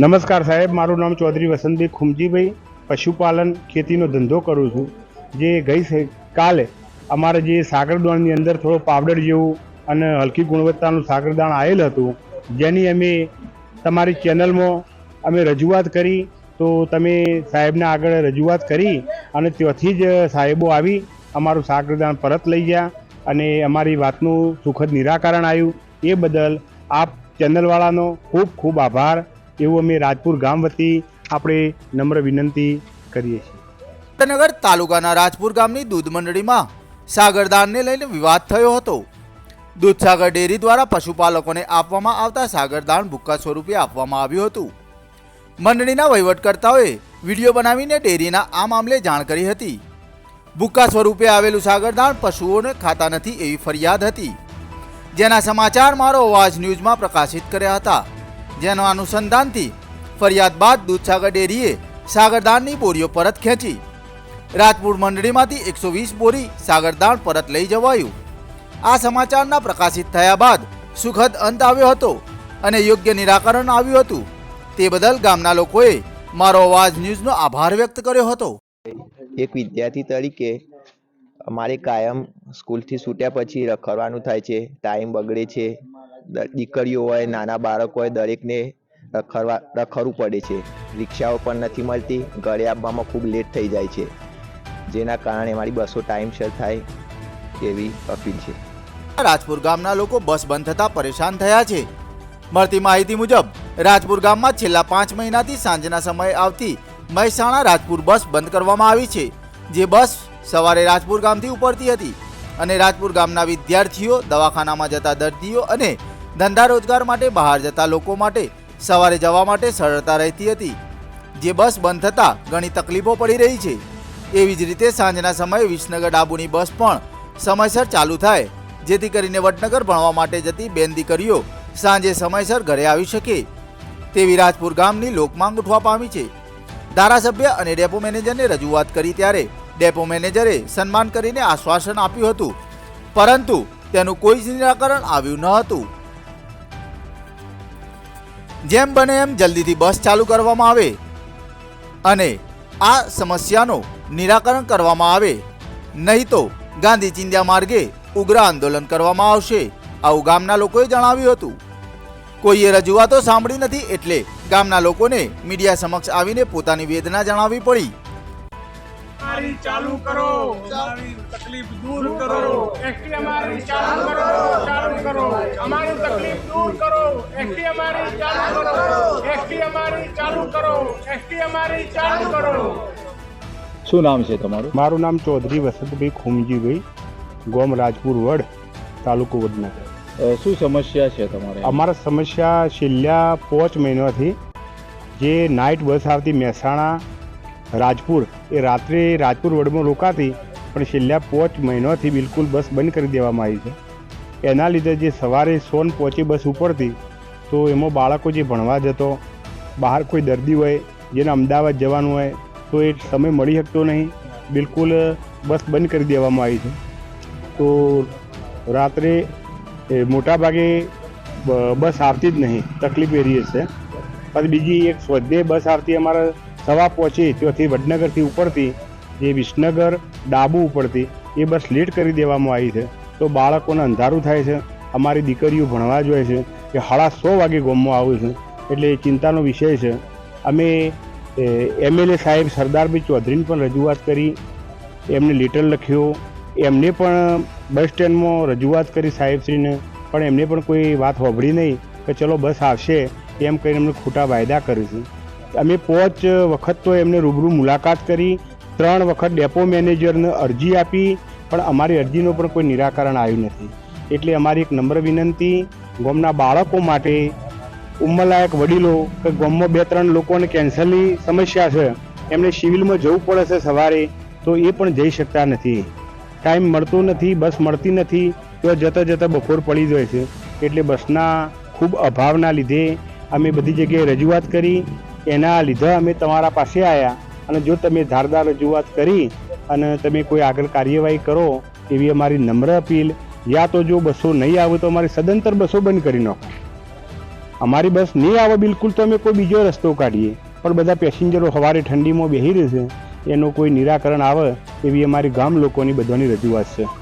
નમસ્કાર સાહેબ, મારું નામ ચૌધરી વસંતભાઈ ખુમજીભાઈ. પશુપાલન ખેતીનો ધંધો કરું છું. જે ગઈ કાલે અમારે જે સાગરદાણની અંદર થોડો પાવડર જેવું અને હલકી ગુણવત્તાનું સાગરદાણ આવેલ હતું, જેની અમે તમારી ચેનલમાં અમે રજૂઆત કરી. તો તમે સાહેબના આગળ રજૂઆત કરી અને ત્યાંથી જ સાહેબો આવી અમારું સાગરદાણ પરત લઈ ગયા અને અમારી વાતનું સુખદ નિરાકરણ આવ્યું. એ બદલ આપ ચેનલવાળાનો ખૂબ ખૂબ આભાર. એવું અમે રાજપુર ગામ વતી આપણે નમ્ર વિનંતી કરીએ છીએ. નગર તાલુકાના રાજપુર ગામની દૂધ મંડળીમાં સાગરદાનને લઈને વિવાદ થયો હતો. દૂધસાગર ડેરી દ્વારા પશુપાલકોને આપવામાં આવતા સાગરદાન ભૂક્કા સ્વરૂપે આપવામાં આવ્યું હતું. મંડળીના વહીવટકર્તાઓએ વીડિયો બનાવીને ડેરીના આ મામલે જાણ કરી હતી. ભૂક્કા સ્વરૂપે આવેલું સાગરદાન પશુઓને ખાતા નથી એવી ફરિયાદ હતી. જેના સમાચાર મારો અવાજ ન્યૂઝમાં પ્રકાશિત કર્યા હતા. જેના અનુસંધાનથી ફરિયાદ બાદ દૂધસાગર ડેરીએ સાગરદાનની બોરીઓ પરત ખેંચી. રાજપુર મંડળીમાંથી એકસો વીસ બોરી સાગરદાન પરત લઈ જવાયું. આ સમાચારના પ્રકાશિત થયા બાદ સુખદ અંત આવ્યો હતો અને યોગ્ય નિરાકરણ આવ્યું હતું. તે બદલ ગામના લોકોએ મારો અવાજ ન્યૂઝનો આભાર વ્યક્ત કર્યો હતો. એક વિદ્યાર્થી તરીકે અમારે કાયમ સ્કૂલથી છૂટ્યા પછી રખડવાનું થાય છે, ટાઈમ બગડે છે દીકરીઓ હોય નાના બાળકો હોય દરેકને રખડવા, રખડવું પડે છે. રિક્ષાઓ પણ નથી મળતી. ઘરે આવવામાં ખૂબ લેટ થઈ જાય છે. જેના કારણે મારી બસો ટાઈમસર થાય એવી અપીલ છે. રાજપુર ગામના લોકો બસ બંધ થતા પરેશાન થયા છે. મળતી માહિતી મુજબ, રાજપુર ગામમાં છેલ્લા પાંચ મહિનાથી સાંજના સમયે આવતી મહેસાણા રાજપુર બસ બંધ કરવામાં આવી છે. જે બસ સવારે રાજપુર ગામથી ઉપડતી હતી અને રાજપુર ગામના વિદ્યાર્થીઓ, દવાખાનામાં જતા દર્દીઓ અને ધંધા રોજગાર માટે બહાર જતા લોકો માટે, સવારે જવા માટે સરળતા રહેતી હતી. જે બસ બંધ થતાં ઘણી તકલીફો પડી રહી છે. એવી જ રીતે સાંજના સમયે વિસનગર ડાબુની બસ પણ સમયસર ચાલુ થાય. જેથી કરીને વડનગર ભણવા માટે જતી બેન દીકરીઓ સાંજે સમયસર ઘરે આવી શકે. તેવી રાજપુર ગામની લોકમાંગ ઉઠવા પામી છે. ધારાસભ્ય અને ડેપો મેનેજરને રજૂઆત કરી ત્યારે ડેપો મેનેજરે સન્માન કરીને આશ્વાસન આપ્યું હતું. પરંતુ તેનું કોઈ જ નિરાકરણ આવ્યું ન હતું. જેમ બને એમ જલ્દીથી બસ ચાલુ કરવામાં આવે અને આ સમસ્યાનો નિરાકરણ કરવામાં આવે. નહીં તો ગાંધી ચિંધ્યા માર્ગે ઉગ્ર આંદોલન કરવામાં આવશે. આવું ગામના લોકોએ જણાવ્યું હતું. કોઈએ રજૂઆતો સાંભળી નથી એટલે ગામના લોકોને મીડિયા સમક્ષ આવીને પોતાની વેદના જણાવવી પડી. અમારી ચાલુ કરો. અમારી તકલીફ દૂર કરો. એસટી અમારી ચાલુ કરો. ચાલુ કરો. અમારી તકલીફ દૂર કરો. એસટી અમારી ચાલુ કરો. એસટી અમારી ચાલુ કરો. એસટી અમારી ચાલુ કરો. શું નામ છે તમારું? મારું નામ ચૌધરી વસંતભાઈ ખુમજીભાઈ ગોમ રાજપુર વડ તાલુકો વડનગર. શું સમસ્યા છે તમારે? અમારા સમસ્યા છેલ્લા પાંચ મહિનાથી જે નાઇટ બસ આવતી મહેસાણા રાજપુર એ રાત્રે રાજપુર વડમાં રોકાતી પણ છેલ્લા પાંચ મહિનાથી બિલકુલ બસ બંધ કરી દેવામાં આવી છે. એના લીધે જે સવારે સોન પહોંચી બસ ઉપડતી તો એમાં બાળકો જે ભણવા જતો, બહાર કોઈ દર્દી હોય, જેને અમદાવાદ જવાનું હોય, તો એ સમય મળી શકતો નહીં. બિલકુલ બસ બંધ કરી દેવામાં આવી છે. તો રાત્રે મોટાભાગે બસ આવતી જ નહીં. તકલીફ એ રહી છે પછી બીજી એક સ્વદેહ બસ આવતી અમારે સવા પહોંચી ત્યાંથી વડનગરથી ઉપરથી, જે વિસનગર, ડાબુ ઉપરથી, એ બસ લેટ કરી દેવામાં આવી છે. તો બાળકોને અંધારું થાય છે. અમારી દીકરીઓ ભણવા જોઈએ છે. કે સાડા સો વાગે ગોમમાં આવું છું. એટલે એ ચિંતાનો વિષય છે. અમે એમએલએ સાહેબ સરદારભાઈ ચૌધરીને પણ રજૂઆત કરી. એમને લેટર લખ્યો. એમને પણ બસ સ્ટેન્ડમાં રજૂઆત કરી સાહેબશ્રીને. પણ એમને પણ કોઈ વાત વભળી નહીં કે ચલો બસ આવશે. એમ કરીને એમને ખોટા વાયદા કરીશું અમે પાંચ વખત તો એમને રૂબરૂ મુલાકાત કરી. ત્રણ વખત ડેપો મેનેજરને અરજી આપી. પણ અમારી અરજીનો પણ કોઈ નિરાકરણ આવ્યું નથી. એટલે અમારી એક નમ્ર વિનંતી, ગામના બાળકો માટે ઉંમરલાયક વડીલો, કે ગામમાં બે ત્રણ લોકોને કેન્સરની સમસ્યા છે, એમને સિવિલમાં જવું પડે છે સવારે, તો એ પણ જઈ શકતા નથી. ટાઈમ મળતો નથી, બસ મળતી નથી, તો જતાં જતાં બપોર પડી જાય છે. એટલે બસના ખૂબ અભાવના લીધે અમે બધી જગ્યાએ રજૂઆત કરી, એના લીધે અમે તમારા પાસે આવ્યા અને જો તમે ધારદાર રજૂઆત કરી અને તમે કોઈ આગળ કાર્યવાહી કરો, એવી અમારી નમ્ર અપીલ યા તો જો બસો નહીં આવે તો અમારી સદંતર બસો બંધ કરી નાખો. અમારી બસ નહીં આવે બિલકુલ તો અમે કોઈ બીજો રસ્તો કાઢીએ. પણ બધા પેસેન્જરો સવારે ઠંડીમાં બેસી રહેશે. એનું કોઈ નિરાકરણ આવે એવી અમારી ગામ લોકોની બધાની રજૂઆત છે.